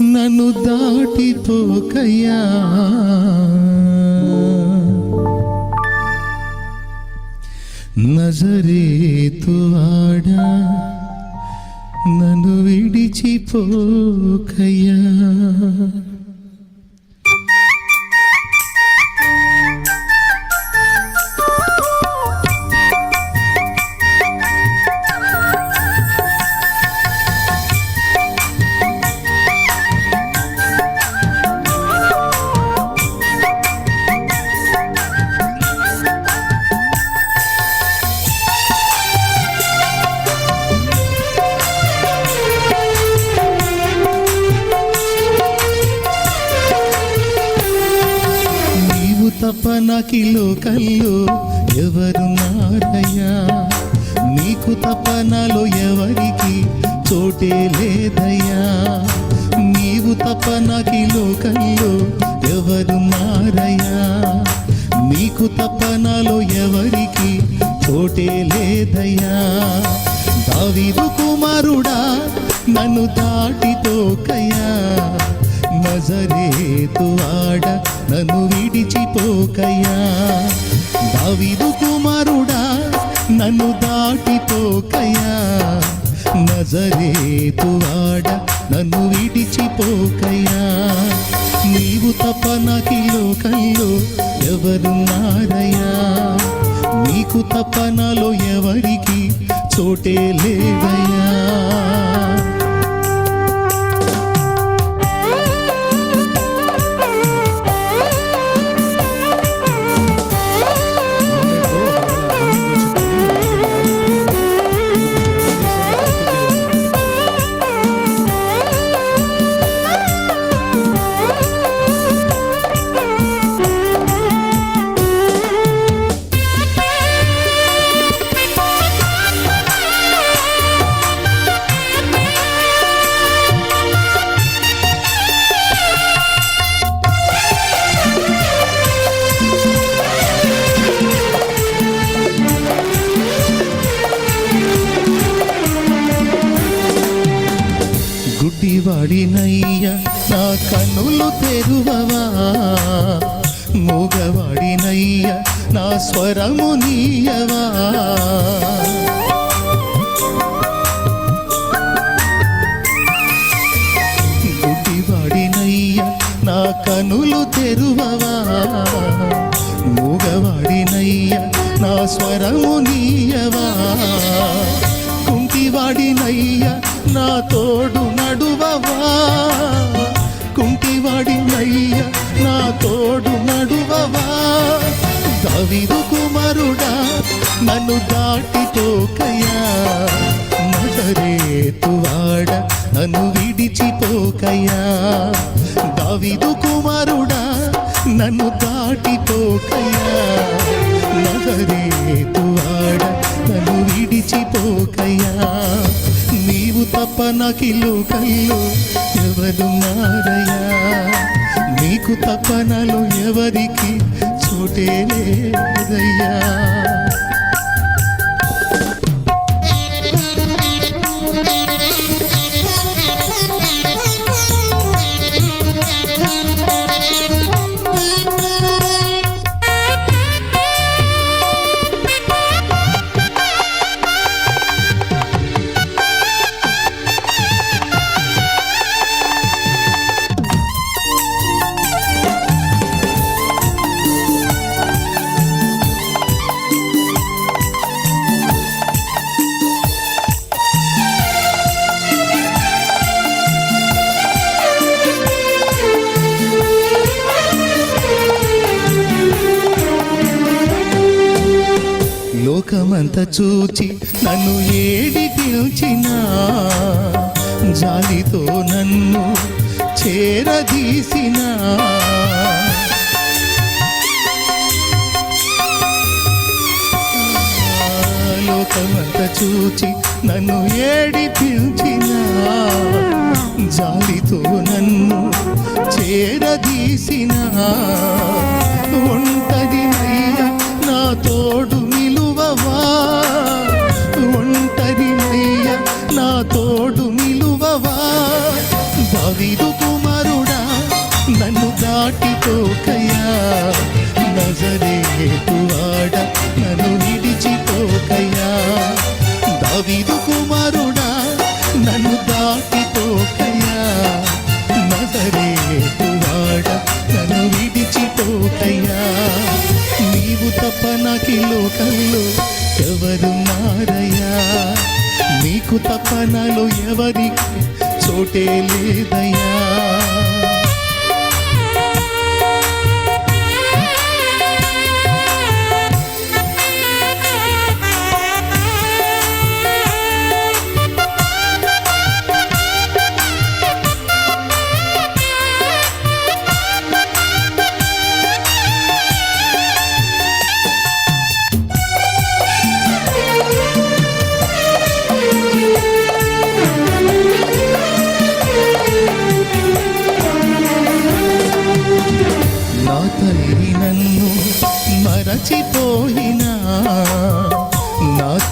నన్ను దాటిపోకయ్యా నజరేతు ఆడా నన్ను విడిచిపోకయ్యా. నీవు కళ్ళు ఎవరు నారయ్యా? నీకు తపనలో ఎవరికి చోటే లేదయ్యా? నీవు తప్ప కళ్ళు ఎవరు ఎవరున్నారయ్యా నీకు తపనలో ఎవరికి చోటే లేదయ్యా? దావీదు కుమారుడా నన్ను దాటితోకయ్యా. నజరేతు ఆడ నన్ను విడిచిపోకయ్యా. దావిదు కుమారుడా నన్ను దాటిపోకయ్యా. నజరేతు ఆడ నన్ను విడిచిపోకయ్యా. నీవు తప్ప నాకు లోకంలో ఎవరున్నారయ్యా? నీకు తప్ప నాలో ఎవరికి చోటే లేదయ్యా. గుడ్డివాడినయ్య నా కన్నులు తెరువవా? మూగవాడినయ్య నా స్వరము నీయవా? గుడ్డివాడినయ్య నా కనులు తెరువవా? మూగవాడినయ్య నా స్వరము నీయవా? కుంటివాడినయ్య నా తోడు నడువవా కుంటివాడినయ్య నా తోడు నడువవా? దవిదు కుమారుడా నన్ను దాటి దాటిపోకయ్యా మదరేతువాడ నన్ను విడిచిపోకయ్యా దవిదు కుమారుడా నన్ను దాటి దాటిపోకయ్యా మదరేతువాడ నన్ను విడిచిపోకయ్యా నీవు తప్ప నాకి లోకల్లో ఎవరున్నారయ్యా నీకు తపనలు ఎవరికి చోటే లేదయ్యా. అంత చూచి నన్ను ఏడి పిలిచిన జాలితో నన్ను చేరదీసిన? లోకమంత చూచి నన్ను ఏడి పిలిచిన? జాలితో నన్ను చేరదీసిన? ఒంటరి నా తోడు నిలువవా నా తోడు నిలువవా? దావీదు కుమారుడా నన్ను దాటిపోకయ్యా. నజర నీకు తప్ప నాలో ఎవరికి చోటే లేదయ్యా.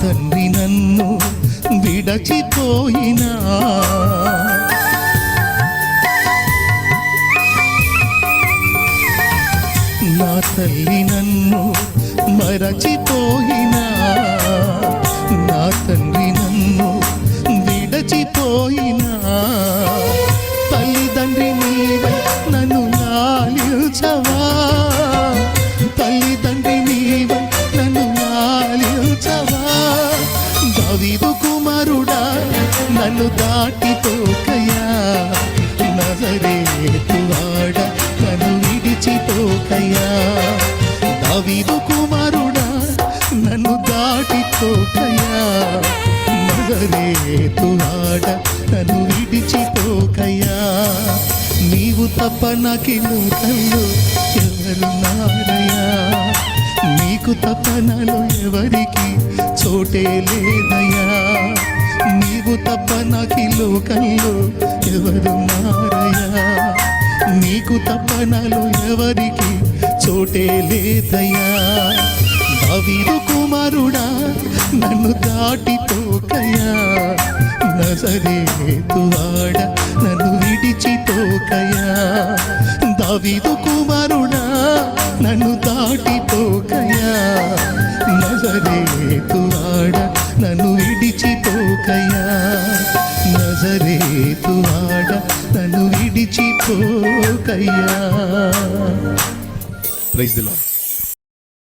తండ్రి నన్ను విడచిపోయినా. నా తల్లి నన్ను మరచిపోయినా. నన్ను దాటిపోకయా నజరేతువాడ నన్ను విడిచిపోకయా దావీదు కుమారుడా నన్ను దాటిపోకయా నజరేతువాడ నన్ను విడిచిపోకయా నీవు తప్ప నాకి ఎవరు ఎవరున్నారయ్యా నీకు తప్ప నాలో ఎవరికి చోటే లేదయ్యా నీవు తప్ప నాకి లోకంలో ఎవరున్నారయ్యా నీకు తప్ప నాలో ఎవరికి చోటే లేదయ్యా? దావీదు కుమారుడా నన్ను దాటిపోకయ్యా నజరేతువాడ నన్ను విడిచిపోకయ్యా దావీదు కుమారుడా నన్ను దాటి తోకయా నన్ను విడిచిపోకయ్యా ప్రైజ్ ది లార్డ్